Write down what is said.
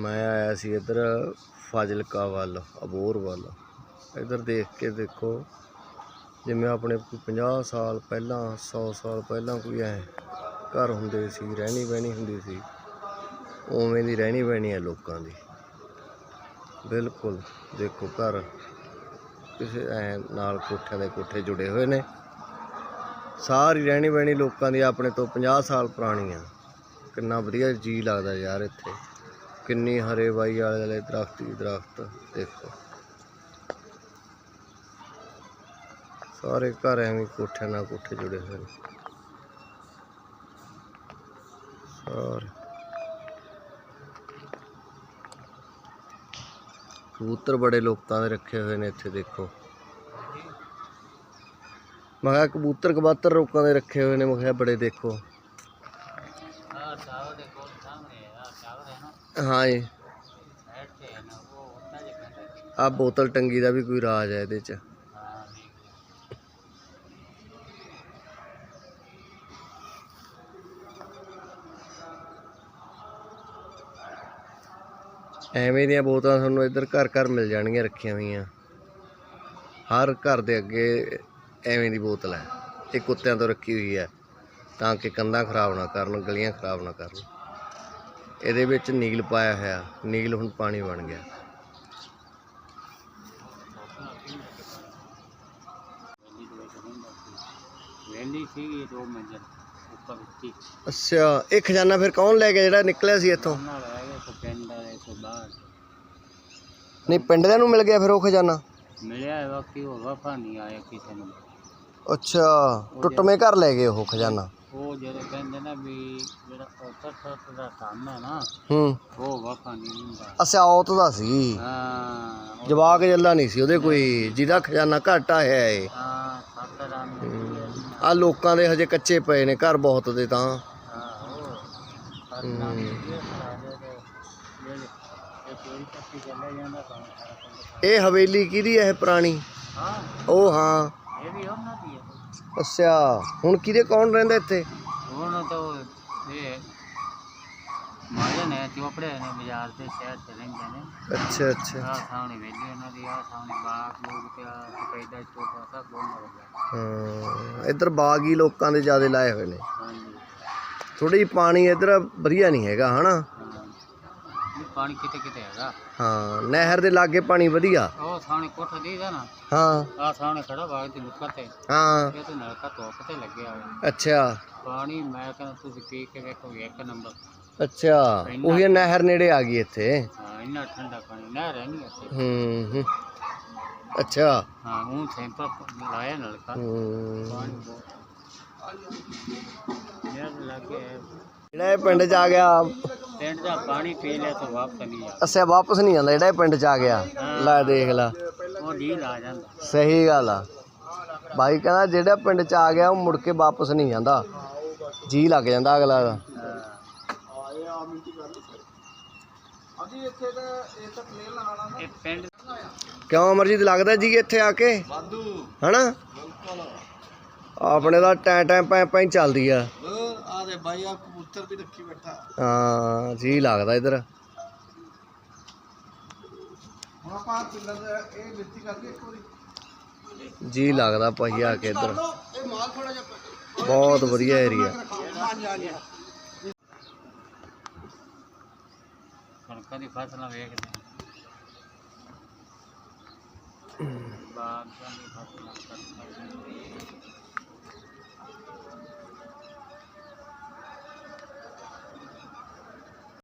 ਮੈਂ ਆਇਆ ਸੀ ਇੱਧਰ ਫਾਜ਼ਿਲਕਾ ਵੱਲ ਅਬੋਰ ਵੱਲ। ਇੱਧਰ ਦੇਖ ਕੇ ਦੇਖੋ, ਜਿਵੇਂ ਆਪਣੇ ਕੋਈ 50 ਸਾਲ ਪਹਿਲਾਂ 100 ਸਾਲ ਪਹਿਲਾਂ ਕੋਈ ਐ ਘਰ ਹੁੰਦੇ ਸੀ, ਰਹਿਣੀ ਬਹਿਣੀ ਹੁੰਦੀ ਸੀ, ਉਵੇਂ ਦੀ ਰਹਿਣੀ ਬਹਿਣੀ ਹੈ ਲੋਕਾਂ ਦੀ। ਬਿਲਕੁਲ, ਦੇਖੋ ਘਰ ਕਿਸੇ ਐ ਨਾਲ ਕੋਠਿਆਂ ਦੇ ਕੋਠੇ ਜੁੜੇ ਹੋਏ ਨੇ। ਸਾਰੀ ਰਹਿਣੀ ਬਹਿਣੀ ਲੋਕਾਂ ਦੀ ਆਪਣੇ ਤੋਂ 50 ਸਾਲ ਪੁਰਾਣੀ ਆ ਕਿੰਨਾ ਵਧੀਆ ਜੀ ਲੱਗਦਾ ਯਾਰ ਇੱਥੇ। ਕਿੰਨੀ ਹਰੇ ਬਾਈ ਵਾਲੇ ਵਾਲੇ ਦਰਖਤ ਹੀ ਦਰਖਤ ਦੇਖੋ। ਸਾਰੇ ਘਰ ਐਵੇਂ ਕੋਠੇ ਨਾਲ ਕੋਠੇ ਜੁੜੇ ਹੋਏ ਨੇ। ਸਾਰੇ। ਕਬੂਤਰ ਬੜੇ ਲੋਕਾਂ ਦੇ ਰੱਖੇ ਹੋਏ ਨੇ ਇੱਥੇ, ਦੇਖੋ। ਮੈਂ ਕਿਹਾ ਕਬੂਤਰ ਕਬਾਤਰ ਲੋਕਾਂ ਦੇ ਰੱਖੇ ਹੋਏ ਨੇ, ਮੈਂ ਕਿਹਾ ਬੜੇ ਦੇਖੋ। हाँ जी ਆ ਬੋਤਲ ਟੰਗੀ ਦਾ ਵੀ ਕੋਈ ਰਾਜ ਹੈ ਇਹਦੇ ਚ। ਐਵੇਂ ਦੀਆਂ ਬੋਤਲਾਂ ਤੁਹਾਨੂੰ ਇੱਧਰ ਘਰ ਘਰ ਮਿਲ ਜਾਣਗੀਆਂ ਰੱਖੀਆਂ ਹੋਈਆਂ। ਹਰ ਘਰ ਦੇ ਅੱਗੇ ਐਵੇਂ ਦੀ ਬੋਤਲ ਹੈ। ਇਹ ਕੁੱਤਿਆਂ ਤੋਂ ਰੱਖੀ ਹੋਈ ਹੈ। ਤਾਂ ਕਿ ਕੰਧਾਂ ਖਰਾਬ ਨਾ ਕਰਨ, ਗਲੀਆਂ ਖਰਾਬ ਨਾ ਕਰਨ। ਇਹਦੇ ਵਿੱਚ ਨੀਲ ਪਾਇਆ ਹੋਇਆ ਨੀਲ ਹੁਣ ਪਾਣੀ ਬਣ ਗਿਆ। ਅੱਛਾ ਇਹ ਖਜ਼ਾਨਾ ਫਿਰ ਕੌਣ ਲੈ ਗਿਆ ਜਿਹੜਾ ਨਿਕਲਿਆ ਸੀ ਇੱਥੋਂ? ਨਹੀਂ ਪਿੰਡ ਦਾ ਨੂੰ ਮਿਲ ਗਿਆ ਫਿਰ ਉਹ ਖਜ਼ਾਨਾ? ਮਿਲਿਆ ਬਾਕੀ ਹੋਗਾ ਭਾਣੀ ਆਇਆ ਕਿਸੇ ਨੂੰ। ਅੱਛਾ ਟੁੱਟਵੇਂ ਘਰ ਲੈ ਗਏ ਉਹ ਖਜ਼ਾਨਾ? ਉਹ ਜਿਹੜੇ ਕਹਿੰਦੇ ਨਾ ਵੀ ਜਿਹੜਾ ਉੱਤਰ ਸੱਤ ਦਾ ਕੰਮ ਹੈ ਨਾ ਹੂੰ। ਉਹ ਵਫਾ ਨਹੀਂ ਹੁੰਦਾ। ਅੱਛਾ ਔਤ ਦਾ ਸੀ? ਹਾਂ। ਉਹ- ਜਵਾਕ ਜੱਲਾ ਨਹੀਂ ਸੀ ਉਹਦੇ ਕੋਈ ਜਿਹਦਾ ਖਜ਼ਾਨਾ ਘੱਟ ਆਇਆ ਏ। ਹਾਂ ਸੱਤ ਰਨ ਆ। ਲੋਕਾਂ ਦੇ ਹਜੇ ਕੱਚੇ ਪਏ ਨੇ ਘਰ ਬਹੁਤ ਦੇ ਤਾਂ। ਹਾਂ ਉਹ ਸੱਤ ਰਨ ਇਹ ਸਾਰੇ ਦੇ ਜਿਹੜੇ ਇਹ ਕੋਈ ਪੱਤੀ ਚੱਲੇ ਜਾਂਦਾ ਕੰਮ ਸਾਰਾ ਪਿੰਡ ਇਹ ਹਵੇਲੀ ਕਿਹਦੀ ਹੈ ਇਹ ਪੁਰਾਣੀ? ਹਾਂ। ਉਹ ਹਾਂ। ਇਹ ਵੀ ਉਹਨਾਂ ਦੀ ਹੈ ਅੱਛਾ ਹੁਣ ਕਿਹਦੇ ਕੌਣ ਰਹਿੰਦਾ ਇੱਥੇ? ਹੁਣ ਤਾਂ ਇਹ ਮਾਰੇ ਨੇ ਚੋਪੜੇ ਨੇ ਬਾਜ਼ਾਰ ਤੇ ਸ਼ਹਿਰ ਚ ਰਹਿੰਦੇ ਨੇ। ਅੱਛਾ ਅੱਛਾ। ਆ ਸਾਹਮਣੇ ਵੇਲੀ ਉਹਨਾਂ ਦੀ ਆ ਸਾਹਮਣੇ ਬਾਗ ਲੋਕ ਤੇ ਆ ਸਪੈਦਾ ਛੋਟਾ ਸਭ ਲੱਗਾ ਹਾਂ ਇੱਧਰ ਬਾਗ ਹੀ ਲੋਕਾਂ ਦੇ ਜਿਆਦੇ ਲਾਏ ਹੋਏ ਨੇ। ਹਾਂਜੀ। ਥੋੜੀ ਪਾਣੀ ਇੱਧਰ ਵਧੀਆ ਨਹੀਂ ਹੈਗਾ ਹਨਾ? ਪਾਣੀ ਕਿਤੇ ਕਿਤੇ ਹੈਗਾ। ਹਾਂ ਨਹਿਰ ਦੇ ਲਾਗੇ ਪਾਣੀ ਵਧੀਆ। ਉਹ ਸਾਹਮਣੇ ਕੋਠਾ ਦੀਦਾ ਨਾ। ਹਾਂ। ਆ ਸਾਹਮਣੇ ਖੜਾ ਬਾਗ ਦੀ ਨੁੱਕਰ ਤੇ। ਹਾਂ। ਇਹ ਤੇ ਨਲਕਾ ਧੁੱਪ ਤੇ ਲੱਗਿਆ ਹੋਇਆ। ਅੱਛਾ। ਪਾਣੀ ਮੈਂ ਕਹਿੰਦਾ ਤੁਸੀਂ ਪੀ ਕੇ ਵੇਖੋ ਇੱਕ ਨੰਬਰ। ਅੱਛਾ ਉਹੀ ਨਹਿਰ ਨੇੜੇ ਆ ਗਈ ਇੱਥੇ। ਹਾਂ ਇੰਨਾ ਠੰਡਾ ਪਾਣੀ ਨਾ ਰਹਿਣੀ ਇੱਥੇ। ਹੂੰ ਹੂੰ। ਅੱਛਾ। ਹਾਂ ਉਹ ਸੈਂਪਲ ਲਾਇਆ ਨਲਕਾ। ਹੂੰ। ਪਾਣੀ ਬਹੁਤ। ਯਾਰ ਲੱਗੇ ਜਿਹੜਾ ਇਹ ਪਿੰਡ ਚ ਆ ਗਿਆ ਪਿੰਡ ਦਾ ਪਾਣੀ ਪੀ ਲਿਆ ਤਾਂ ਵਾਪਸ ਨਹੀਂ ਆ ਅਸਿਆ ਵਾਪਸ ਨਹੀਂ ਆਉਂਦਾ ਜਿਹੜਾ ਇਹ ਪਿੰਡ ਚ ਆ ਗਿਆ। ਲੈ ਦੇਖ ਲੈ। ਉਹ ਢੀਲ ਆ ਜਾਂਦਾ। ਸਹੀ ਗੱਲ ਆ। ਬਾਈ ਕਹਿੰਦਾ ਜਿਹੜਾ ਪਿੰਡ ਚ ਆ ਗਿਆ ਉਹ ਮੁੜ ਕੇ ਵਾਪਸ ਨਹੀਂ ਜਾਂਦਾ ਜੀ ਲੱਗ ਜਾਂਦਾ ਅਗਲਾ ਦਾ। ਇਹ ਪਿੰਡ ਕਿਉਂ ਅਮਰਜੀਤ ਲੱਗਦਾ ਜੀ ਇੱਥੇ ਆ ਕੇ? ਵਾਧੂ। ਹਨਾ? ਆਪਣੇ ਦਾ ਟੈਂ ਟੈਂ ਪੈ ਪੈ ਚੱਲਦੀ ਆ। ਆ ਦੇ ਬਾਈ ਆ ਕਬੂਤਰ ਵੀ ਰੱਖੀ ਬੈਠਾ। ਹਾਂ ਜੀ ਲੱਗਦਾ ਇੱਧਰ। ਹੁਣ ਆਪਾਂ ਪਿੰਡਾਂ ਦੇ ਇਹ ਮਿੱਟੀ ਕਰਕੇ ਇੱਕ ਵਾਰੀ। ਜੀ ਲੱਗਦਾ ਭਾਈ ਆ ਕੇ ਇੱਧਰ। ਇਹ ਮਾਲ ਥੋੜਾ ਜਿਹਾ ਬਹੁਤ ਵਧੀਆ ਏਰੀਆ ਹਾਂਜੀ ਹਾਂਜੀ। ਕਣਕਾਂ ਦੀ ਫਸਲਾਂ ਵੇਖਦੇ ਬਾਗਾਂ ਦੀ ਫਸਲਾਂ ਕਰਦੇ